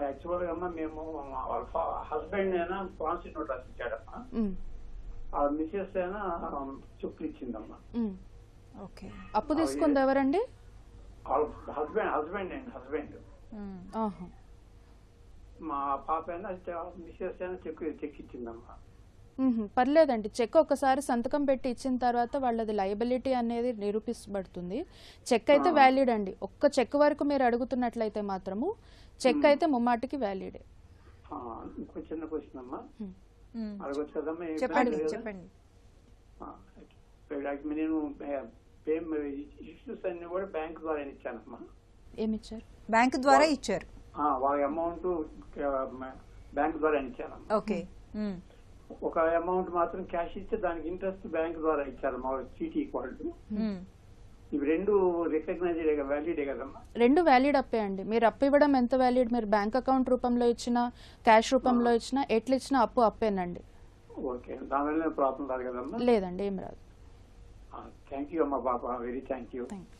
యాక్చువల్గా అమ్మా మేము వాళ్ళ హస్బెండ్ అయినా పాలసీ నోట్ రాసి ఇచ్చాడమ్మా ఉమ్, ఆ మిసెస్ అయినా చెప్పులు ఇచ్చిందమ్మా. ఓకే. అప్పు తీసుకుంది ఎవరండి? హస్బెండ్ హస్బెండ్ అండి హస్బెండ్. మా పాప అయినా మిసెస్ అయినా చెక్ చెక్ ఇచ్చిందమ్మా. మ్మ్. పర్లేదండి. చెక్ ఒకసారి సంతకం పెట్టి ఇచ్చిన తర్వాత వాళ్ళది లయబిలిటీ అనేది నిరూపించబడుతుంది చెక్ అయితే వ్యాలిడ్ అండి. ఒక్క చెక్ వరకు మీరు అడుగుతున్నట్లయితే మాత్రము చెక్ అయితే ముమ్మాటికి వ్యాలిడే. ఇంకో చిన్న క్వశ్చన్ అమ్మా. చెప్పండి? చెప్పండి. నేను ఇష్యూస్ అన్ని కూడా బ్యాంక్ ద్వారా ఇచ్చానమ్మా. ఏమిచ్చారు? బ్యాంక్ ద్వారా ఇచ్చారు. వాళ్ళ అమౌంట్ బ్యాంక్ ద్వారా ఓకే. ఒక అమౌంట్ మాత్రం క్యాష్ ఇస్తే దానికి ఇంట్రెస్ట్ బ్యాంక్ ద్వారా ఇచ్చారు మా చీటీ ఈక్వల్ టు ఉమ్. ఇవి రెండు రికగ్నైజ్ వ్యాలిడే కదమ్మా? రెండు వ్యాలిడ్ అప్పే అండి. మీరు అప్పు ఇవ్వడం ఎంత వ్యాలిడ్ మీరు బ్యాంక్ అకౌంట్ రూపంలో ఇచ్చినా క్యాష్ రూపంలో ఇచ్చినా ఎట్లా ఇచ్చినా అప్పు అప్పేనండి. ఓకే దానివల్ల ప్రాబ్లం రాదు కదమ్మా? లేదండి ఏం రాదు. థ్యాంక్ యూ అమ్మా బాబా. Very thank you thank you